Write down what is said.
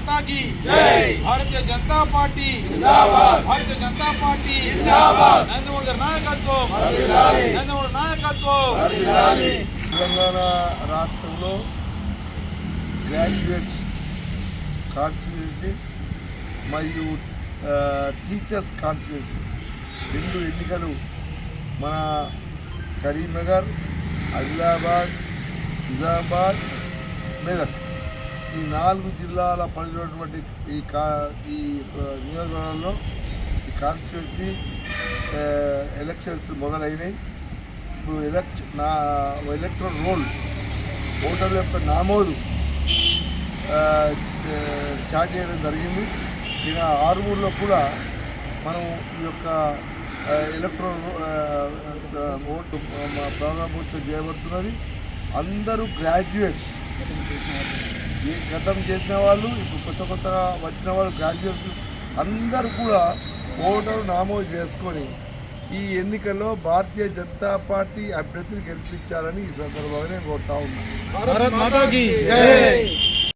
మాతా की జై. భారతీయ జనతా పార్టీ జిందాబాద్. భారతీయ జనతా పార్టీ జిందాబాద్. నరేంద్ర మోదీ గారి నాయకత్వం. నరేంద్ర మోదీ నాయకత్వం. తెలంగాణ రాష్ట్రంలో గ్రాడ్యుయేట్స్ కాన్స్టిట్యున్సీ మరియు టీచర్స్ కాన్స్టిట్యున్సీ రెండు ఎన్నికలు మన కరీంనగర్ ఆదిలాబాద్ నిజామాబాద్ మెదక్ ఈ నాలుగు జిల్లాల పరిధిలోటువంటి ఈ కా ఈ నియోజకవర్గంలో ఈ కాన్స్టిట్యున్సీ ఎలక్షన్స్ మొదలైనవి ఇప్పుడు ఎలక్ష నా ఎలక్ట్రల్ రోల్ ఓటర్ల యొక్క నామోదు స్టార్ట్ చేయడం జరిగింది. ఇక ఆరు కూడా మనం ఈ యొక్క ఎలక్ట్రల్ ఓటు మా ప్రారంభోత్సవం చేయబడుతున్నది. అందరూ గ్రాడ్యుయేట్స్ ఈ గతం చేసిన వాళ్ళు ఇప్పుడు కొత్త కొత్తగా వచ్చిన వాళ్ళు గ్రాడ్యుయేట్స్ అందరూ కూడా ఓటరు నామోదు చేసుకొని ఈ ఎన్నికల్లో భారతీయ జనతా పార్టీ అభ్యర్థిని గెలిపించాలని ఈ సందర్భంగా నేను కోరుతా ఉన్నాను